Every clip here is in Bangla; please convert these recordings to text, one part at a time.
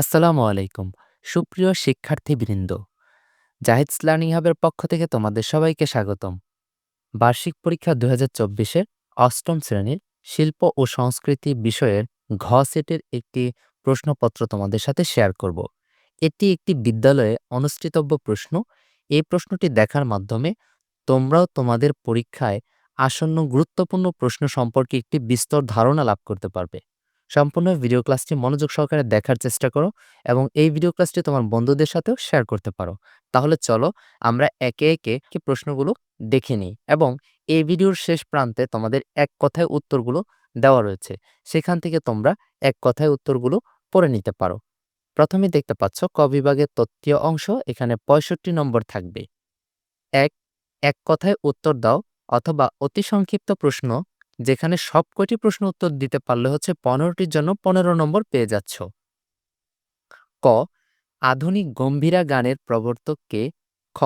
আসসালামু আলাইকুম। সুপ্রিয় শিক্ষার্থীবৃন্দ, জাহিদ লার্নিং হাবের পক্ষ থেকে তোমাদের সবাইকে স্বাগতম। বার্ষিক পরীক্ষা দু হাজার অষ্টম শ্রেণির শিল্প ও সংস্কৃতি বিষয়ের ঘ সেটের একটি প্রশ্নপত্র তোমাদের সাথে শেয়ার করব। এটি একটি বিদ্যালয়ে অনুষ্ঠিতব্য প্রশ্ন। এই প্রশ্নটি দেখার মাধ্যমে তোমরাও তোমাদের পরীক্ষায় আসন্ন গুরুত্বপূর্ণ প্রশ্ন সম্পর্কে একটি বিস্তর ধারণা লাভ করতে পারবে। সম্পূর্ণ ভিডিও ক্লাসটি মনোযোগ সহকারে দেখার চেষ্টা করো এবং এই ভিডিও ক্লাসটি তোমার বন্ধুদের সাথেও শেয়ার করতে পারো। তাহলে চলো আমরা একে একে প্রশ্নগুলো দেখে নিই এবং এই ভিডিওর শেষ প্রান্তে তোমাদের এক কথায় উত্তরগুলো দেওয়া রয়েছে। সেখান থেকে তোমরা এক কথায় উত্তরগুলো পড়ে নিতে পারো। প্রথমে দেখতে পাচ্ছ ক বিভাগের তত্ত্বীয় অংশ, এখানে পঁয়ষট্টি নম্বর থাকবে। এক এক কথায় উত্তর দাও অথবা অতি সংক্ষিপ্ত প্রশ্ন যেখানে সবকটি প্রশ্ন উত্তর দিতে পারলে হচ্ছে পনেরোটির জন্য পনেরো নম্বর পেয়ে যাচ্ছ। ক, আধুনিক গম্ভীরা গানের প্রবর্তক কে খ,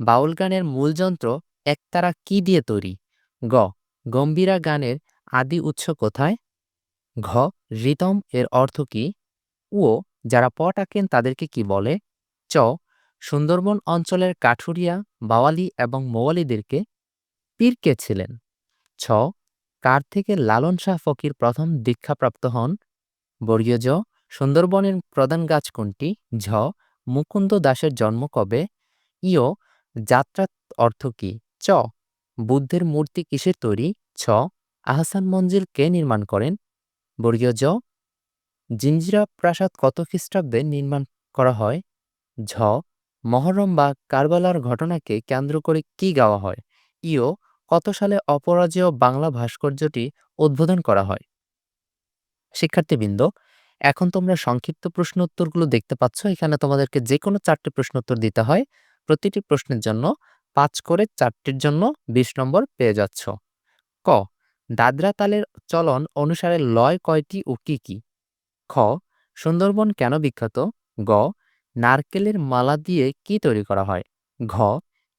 বাউল গানের মূল যন্ত্র একতারা কি দিয়ে তৈরি? গ, গম্ভীরা গানের আদি উৎস কোথায়? ঘ, রিতম এর অর্থ কি? ও যারা পট আঁকেন তাদেরকে কি বলে? চ, সুন্দরবন অঞ্চলের কাঠুরিয়া, বাওয়ালি এবং মোয়ালিদেরকে পীর কে ছিলেন? ছ কার থেকে লালন শাহ ফকির প্রথম দীক্ষাপ্রাপ্ত হন? বর্গীয় জ. সুন্দরবনের প্রধান গাছ কোনটি? ঝ. মুকুন্দ দাসের জন্ম কবে? ইয় যাত্রা অর্থ কি? চ. বুদ্ধের মূর্তি কিসের তৈরি? ছ. আহসান মঞ্জিল কে নির্মাণ করেন? বর্গীয় জ. জিঞ্জিরা প্রাসাদ কত খ্রিস্টাব্দে নির্মাণ করা হয়? ঝ. মহরম বা কারবালার ঘটনাকে কেন্দ্র করে কি গাওয়া হয়? ইয় কত সালে অপরাজেয় বাংলা ভাস্কর্যটি উদ্বোধন করা হয়? শিক্ষার্থীবৃন্দ, এখন তোমরা সংক্ষিপ্ত প্রশ্ন উত্তরগুলো দেখতে পাচ্ছ। এখানে তোমাদেরকে যে কোনো চারটি প্রশ্ন উত্তর দিতে হয়। প্রতিটি প্রশ্নের জন্য পাঁচ করে চারটির জন্য বিশ নম্বর পেয়ে যাচ্ছ। ক, দাদরা তালের চলন অনুসারে লয় কয়টি ও কি কি? খ, সুন্দরবন কেন বিখ্যাত? গ, নারকেলের মালা দিয়ে কি তৈরি করা হয়? ঘ,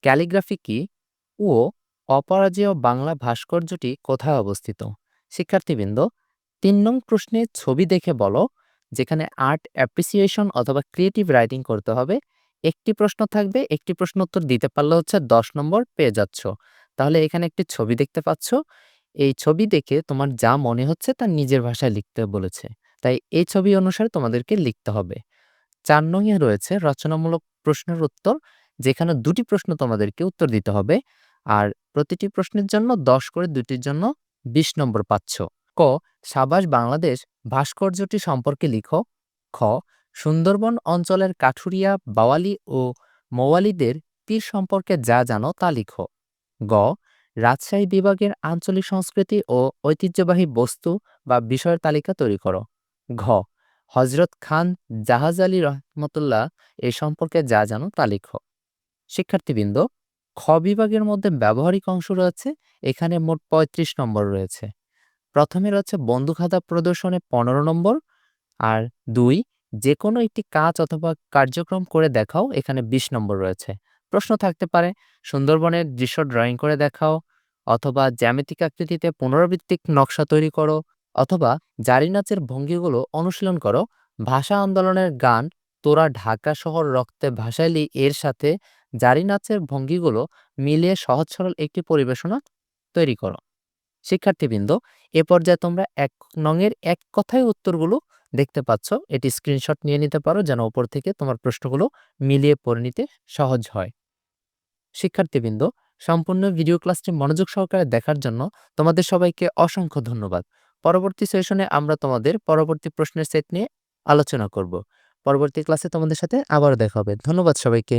ক্যালিগ্রাফি কি? ও অপরাজেয় বাংলা ভাস্কর্যটি কোথায় অবস্থিত? শিক্ষার্থীবৃন্দ, তিন নং প্রশ্নে ছবি দেখে বলো, যেখানে আর্ট অ্যাপ্রিসিয়েশন অথবা ক্রিয়েটিভ রাইটিং করতে হবে। একটি প্রশ্ন থাকবে, একটি প্রশ্ন উত্তর দিতে পারলে হচ্ছে দশ নম্বর পেয়ে যাচ্ছ। তাহলে এখানে একটি ছবি দেখতে পাচ্ছ। এই ছবি দেখে তোমার যা মনে হচ্ছে তা নিজের ভাষায় লিখতে বলেছে। তাই এই ছবি অনুসারে তোমাদেরকে লিখতে হবে। চার নংয়ে রয়েছে রচনামূলক প্রশ্নের উত্তর, যেখানে দুটি প্রশ্ন তোমাদেরকে উত্তর দিতে হবে। আর প্রতিটি প্রশ্নের জন্য দশ করে দুটির জন্য ২০ নম্বর পাচ্ছ। ক, সাবাস বাংলাদেশ ভাস্কর্যটি সম্পর্কে লিখো। খ, সুন্দরবন অঞ্চলের কাঠুরিয়া, বাওয়ালি ও মৌয়ালিদের তীর সম্পর্কে যা জানো তা লিখো। গ, রাজশাহী বিভাগের আঞ্চলিক সংস্কৃতি ও ঐতিহ্যবাহী বস্তু বা বিষয়ের তালিকা তৈরি করো। ঘ হজরত খান জাহাজ আলী রহমতুল্লাহ এ সম্পর্কে যা জানো তা লিখো। শিক্ষার্থীবৃন্দ খ বিভাগের মধ্যে ব্যবহারিক অংশ রয়েছে, এখানে মোট ৩৫ নম্বর রয়েছে। প্রথমে রয়েছে বন্ধু খাতা প্রদর্শনে পনেরো নম্বর আর দুই যে কোনো একটি কাজ অথবা কার্যক্রম করে দেখাও, এখানে ২০ নম্বর রয়েছে। প্রশ্ন থাকতে পারে, সুন্দরবনের দৃশ্য ড্রয়িং করে দেখাও, অথবা জ্যামিতিক আকৃতিতে পুনরাবৃত্তিক নকশা তৈরি করো, অথবা জারি নাচের ভঙ্গিগুলো অনুশীলন করো, ভাষা আন্দোলনের গান, তোরা ঢাকা শহর রক্তে ভাসাইলি, এর সাথে জারি নাচের ভঙ্গিগুলো মিলিয়ে সহজ সরল একটি পরিবেশনা তৈরি করো। শিক্ষার্থীবৃন্দ, এ পর্যায়ে তোমরা এক নঙের এক কথায় উত্তরগুলো দেখতে পাচ্ছ। এটি স্ক্রিনশট নিয়ে নিতে পারো যেন উপর থেকে তোমার প্রশ্নগুলো মিলিয়ে পড়ে নিতে সহজ হয়। শিক্ষার্থীবৃন্দ, সম্পূর্ণ ভিডিও ক্লাসটি মনোযোগ সহকারে দেখার জন্য তোমাদের সবাইকে অসংখ্য ধন্যবাদ। পরবর্তী সেশনে আমরা তোমাদের পরবর্তী প্রশ্নের সেট নিয়ে আলোচনা করব। পরবর্তী ক্লাসে তোমাদের সাথে আবারও দেখা হবে। ধন্যবাদ সবাইকে।